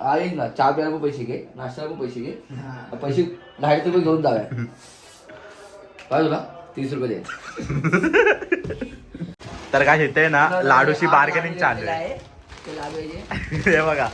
येईल ना चहा प्यायला पण पैसे घे नाश्त्याला पण पैसे घे. पैसे दहा रुपये घेऊन जाऊया. काय तुला? तीस रुपये दे. तर काय इथे ना लाडूची बार्गेनिंग चालू आहे. हे बघा.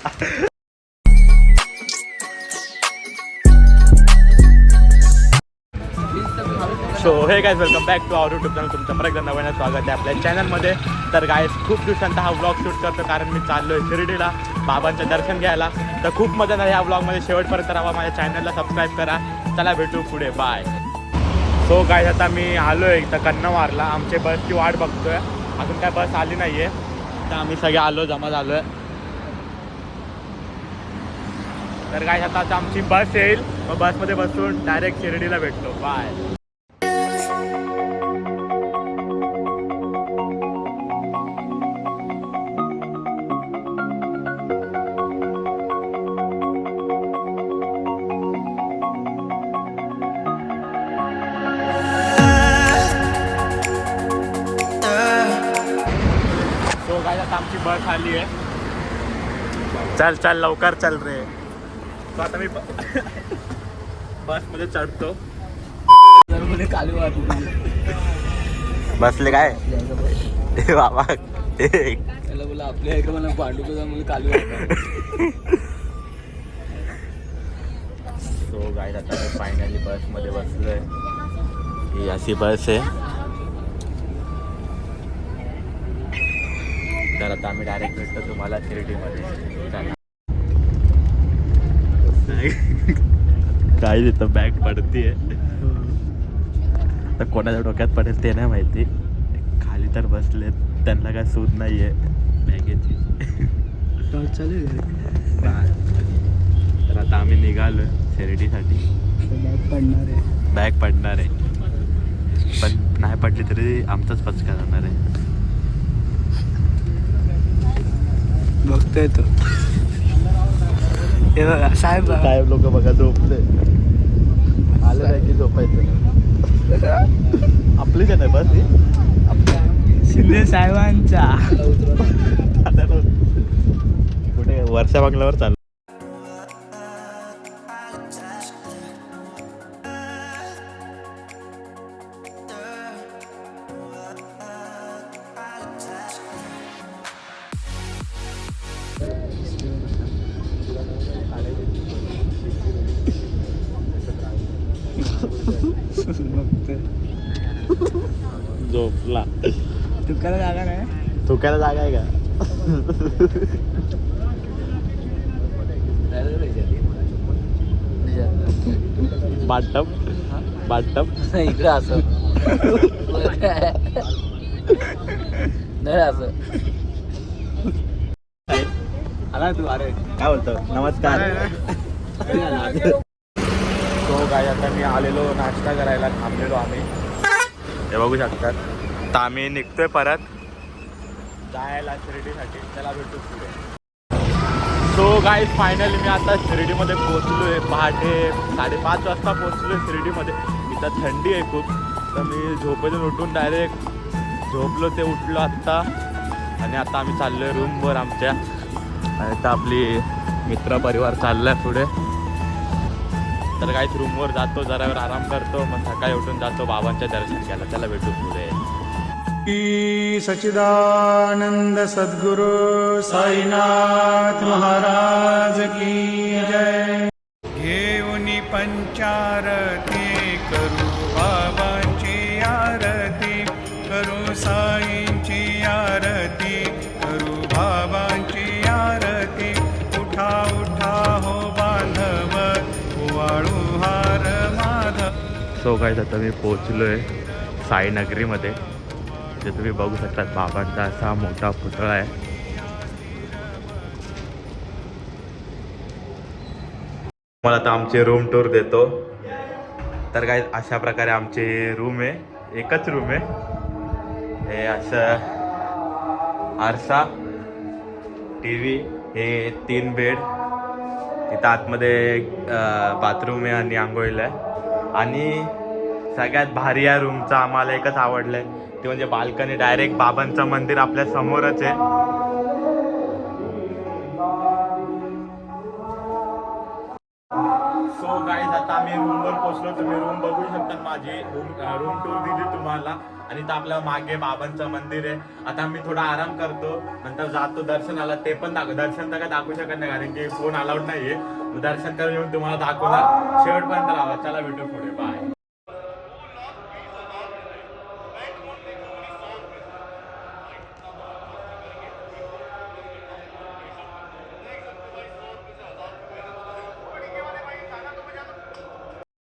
सो हे काय welcome back to our YouTube channel तुमचं परत एकदा नव्यानं स्वागत आहे आपल्या चॅनलमध्ये तर गाय खूप दिवसांत हा व्लॉग शूट करतो कारण मी चाललोय शिर्डीला. बाबांचं दर्शन घ्यायला. तर खूप मजा येणार ह्या ब्लॉगमध्ये शेवटपर्यंत राहा माझ्या चॅनलला सबस्क्राईब करा. चला भेटू पुढे. बाय सो काय आता मी आलो आहे इथं कन्नवारला. आमचे बसची वाट बघतोय. अजून काय बस आली नाही आहे तर आम्ही सगळे आलो जमा झालो आहे तर काय आता आता आमची बस येईल. मग बसमध्ये बसून डायरेक्ट शिर्डीला भेटतो बाय आता आमची बस आली आहे. चल चल लवकर चल रे. तो आता मी बसमध्ये चढतो. बसले काय? बाबा त्याला बोला आपल्या इकडे मला पांडुका मुले कालू सो गाय आता फायनली बसमध्ये बसलोय. ही अशी बस आहे. तर आता आम्ही डायरेक्ट भेटतो तुम्हाला शिर्डीमध्ये. चला. काय तिथं बॅग पडतीये. तर कोणाच्या डोक्यात पडेल ते नाही माहिती. खाली तर बसलेत. त्यांना काय सूद नाहीये. बॅगेची चालेल तर आता आम्ही निघालो शिर्डीसाठी. बॅग पडणार आहे. बॅग पडणार आहे. पण नाही पडली तरी आमचाच पचका जाणार आहे. बघतोय तो. हे बघा साहेब. साहेब लोक बघा झोपले. आलं नाही की झोपायचं. आपलीच आहे ना बस? शिंदे साहेबांचा. कुठे? वर्षा बंगल्यावर चालू झोपला. तुकाला जागा नाही? चुकायला जागा आहे का? बाटप बाटप इकडे असं. नाही असं. आला तू अरे. काय बोलतो? नमस्कार. सो काय आता मी आलेलो नाश्ता करायला थांबलेलो आम्ही. हे बघू शकतात. तर आम्ही निघतोय परत. जायला शिर्डीसाठी. त्याला भेटू पुढे. सो गाय फायनली मी आता शिर्डीमध्ये पोचलो आहे पहाटे साडेपाच वाजता पोचलो आहे शिर्डीमध्ये इथं थंडी आहे खूप. तर मी झोपेतून उठून डायरेक्ट झोपलो ते उठलो आत्ता. आणि आता आम्ही चाललो आहे रूमवर आमच्या. आणि आता आपली मित्र परिवार चाललाय पुढे. तर काहीच रूमवर जातो जरा वेळ आराम करतो मग सकाळी उठून जातो बाबांच्या दर्शन घ्यायला. त्याला भेटू पुढे. की सच्चिदानंद सद्गुरु साईनाथ महाराज की जय. घेऊनी पंचारती सो काय आता मी पोचलोय साईनगरीमध्ये. जे तुम्ही बघू शकतात बाबांचा असा मोठा पुतळा आहे. मला आता आमचे रूम टूर देतो. तर काय अशा प्रकारे आमचे रूम आहे. एकच रूम आहे. हे असं आरसा टी व्ही हे तीन बेड तिथं आतमध्ये बाथरूम आहे आणि आंघोळीला आहे. आणि सगळ्यात भारी या रूमचा आम्हाला एकच आवडलं आहे ते म्हणजे बाल्कनी डायरेक्ट बाबांचं मंदिर आपल्या समोरच आहे. सो गाईज आता आम्ही रूमवर पोचलो तुम्ही रूम बघू शकता माझी रूम रूम टूर दिली तुम्हाला. आणि तर आपल्या मागे बाबांचं मंदिर आहे. आता आम्ही थोडा आराम करतो. नंतर जातो दर्शनाला. ते पण दाखव दर्शन तर काय दाखवू शकत नाही कारण की फोन अलाउड नाहीये. दर्शन करून येऊन तुम्हाला दाखवणार. शेवटपर्यंत राहा. चला भेटू पुढे. बाय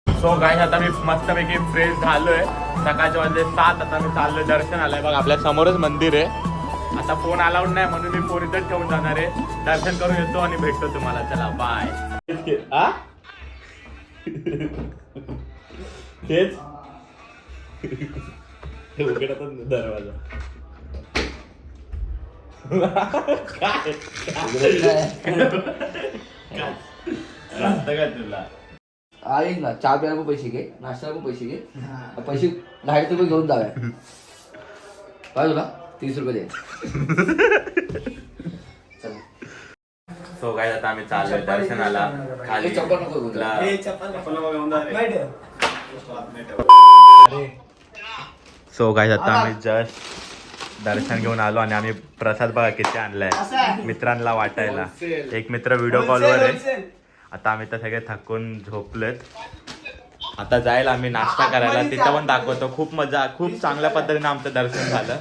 सो गाय आता मी मस्तपैकी फ्रेश झालोय. सकाळच्या वाजले सात आता मी चाललोय दर्शन आलंय. बघ आपल्या समोरच मंदिर आहे. आता फोन अलाउड नाही म्हणून मी फोन इथंच ठेवून जाणार आहे. दर्शन करून येतो आणि भेटतो तुम्हाला. चला बाय तेच? उघडतच दरवाजा. काय? काय? तुला येईल ना चहा प्यायला पण पैसे घे नाश्त्याला पण पैसे घे. पैसे दहा रुपये घेऊन जाऊया. काय तुला? तीस रुपये दे. सो काय आता आम्ही चाललोय दर्शनाला. खाली हे चप्पल नको घेऊ तुला. सो काय आता आम्ही जस्ट दर्शन घेऊन आलो आणि आम्ही प्रसाद बघा किती आणलाय. मित्रांना वाटायला. एक मित्र व्हिडिओ कॉलवर आहे. आता आम्ही तर सगळे थकून झोपलेत आता जायला आम्ही नाश्ता करायला. तिथं पण दाखवतो. खूप मजा खूप चांगल्या पद्धतीने आमचं दर्शन झालं.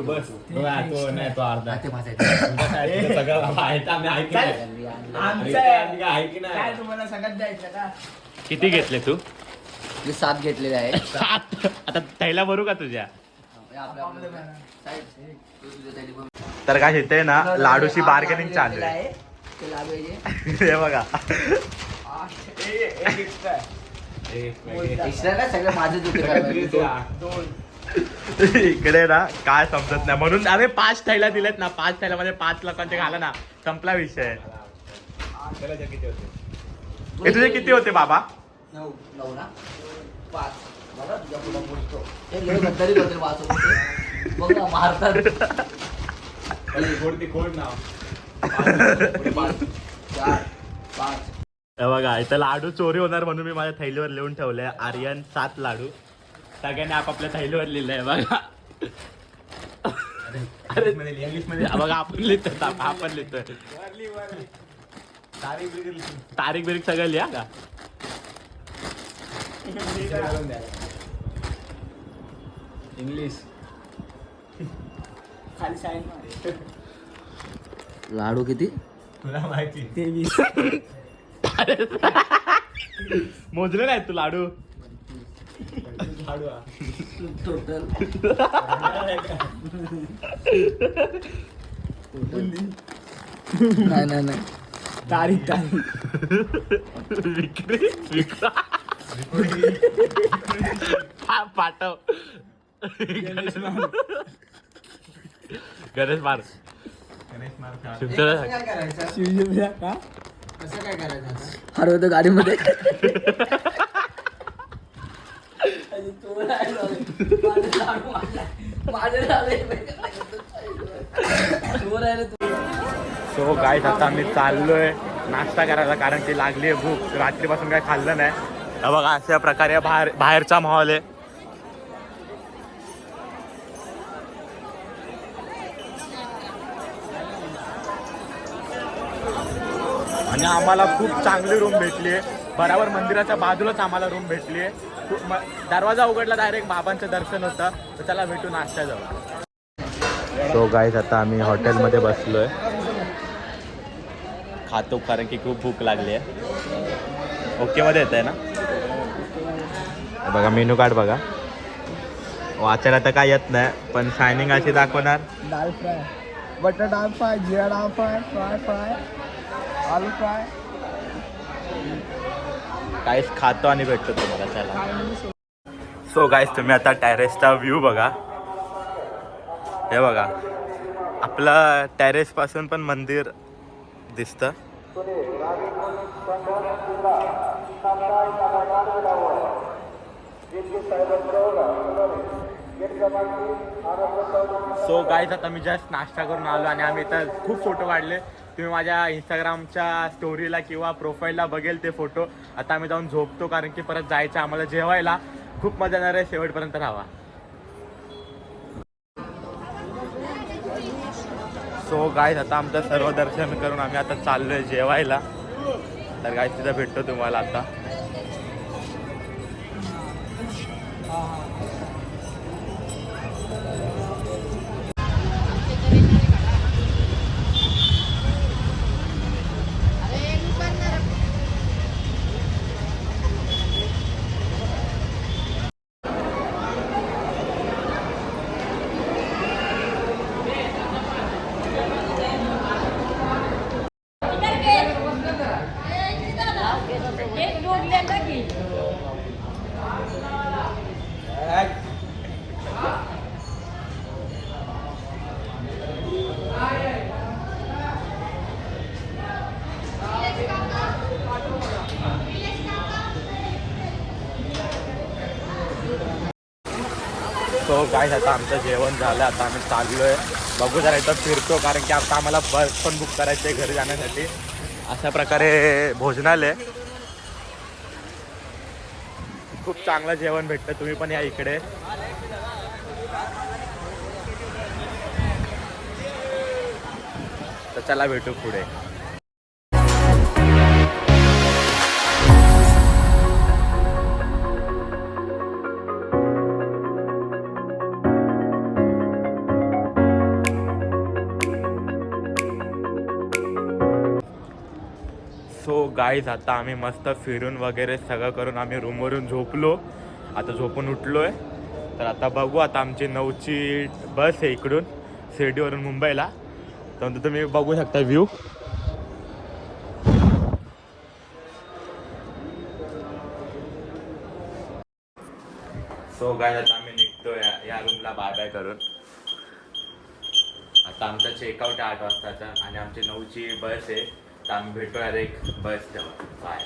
बस. नाही तो अर्धा. ते माझा सगळं माहीत आम्ही ऐकलंय. काय? तुम्हाला सगळ्यात द्यायचं का? किती घेतले तू? मी सात घेतलेले आहे सात? आता थैला भरू का तुझ्या? हे आपलं- आपलं साहेब, तू तुझ्या साठी पण- तर काय इथे ना लाडूची बार्गेनिंग चालू आहे. ते लाडू आहे जे. हे बघा. सगळं इकडे ना काय समजत नाही. म्हणून अरे पाच थैला दिलेत ना पाच थैल्यामध्ये पाच लोकांचे घाला ना. संपला विषय. हे तुझे किती होते बाबा? नऊ नऊ ना? पाच. बघा तुझ्या पुढं मोजतो. हे लय गद्दारी करते माझ्यासोबत. बघ ना मारतात. पाच, चार पाच. बघा इथं लाडू चोरी होणार म्हणून मी माझ्या थैलीवर लिहून ठेवलंय आर्यन सात लाडू. सगळ्यांनी आपापल्या थैलीवर लिहिलंय बघा. अरे इंग्लिशमध्ये बघा आपण लिहितोय आप- आपण लिहितोय. तारीख बिरीख सगळं लिहा का? इंग्लिश खाली साईन लाडू किती? तुला माहिती. तेवीस. मोजले नाही तू लाडू. टोटल नाही नाही नाही. तारीख तारीख विक्री विक्रा. हा, पाठव. गणेश मार. शिवसेना. शिवजीला का? हरवतो गाडीमध्ये. सो गाईस आता आम्ही चाललोय नाश्ता करायला कारण की लागली आहे भूक. रात्रीपासून काय खाल्लं नाही. हे बघा अशा प्रकारे बाहेर बाहेरचा माहोल आहे. आणि आम्हाला खूप चांगली रूम भेटली आहे. बराबर मंदिराच्या बाजूलाच आम्हाला रूम भेटली आहे. खूप दरवाजा उघडला डायरेक्ट बाबांचं दर्शन होतं. तर त्याला भेटू नाश्ता जाऊ. सो गाईज आता आम्ही हॉटेलमध्ये बसलो आहे खातो कारण की खूप भूक लागली आहे. ओकेमध्ये येत आहे ना? बघा मेनू कार्ड बघा. वाचायला तर काय येत नाही पण शायनिंग अशी दाखवणार. Dal fry. Butter dal fry jeera fry fry fry. Aloo fry. काहीच खातो आणि भेटतो तुम्हाला त्याला. सो गाईज तुम्ही आता टेरेसचा व्ह्यू बघा. हे बघा. आपला टेरेस पासून पण मंदिर दिसतं. सो गाईज आता मी जस्ट नाश्ता करून आलो आणि आम्ही इथं खूप फोटो काढले. तुम्ही माझ्या इंस्टाग्रामच्या स्टोरीला किंवा प्रोफाईलला बघेल ते फोटो आता आम्ही जाऊन झोपतो कारण की परत जायचं आम्हाला जेवायला खूप मजा येणार आहे. शेवटपर्यंत राहा. सो गायस आता आमचं सर्व दर्शन करून आम्ही आता चाललोय जेवायला. तर गायस तिथं भेटतो तुम्हाला आता. काय गाईज आता आमचं जेवण झालं आता आम्ही चाललोय. बघू जरा इथं फिरतो कारण की आता आम्हाला बस पण बुक करायची आहे घरी जाण्यासाठी. अशा प्रकारे भोजनालय खूप चांगलं जेवण भेटतं तुम्ही पण या इकडे. तर चला भेटू पुढे. गाईज आता आम्ही मस्त फिरून वगैरे सगळं करून आम्ही रूमवरून झोपलो. आता झोपून उठलो आहे तर आता बघू आता आमची नऊची बस आहे इकडून शिर्डीवरून मुंबईला. तर तुम्ही बघू शकता व्ह्यू सो गाय आता आम्ही निघतो या या रूमला बाय बाय करून. आता आमचा चेकआउट आहे आठ वाजताचा आणि आमची नऊची बस आहे. तर आम्ही भेटूया एक बस बाय.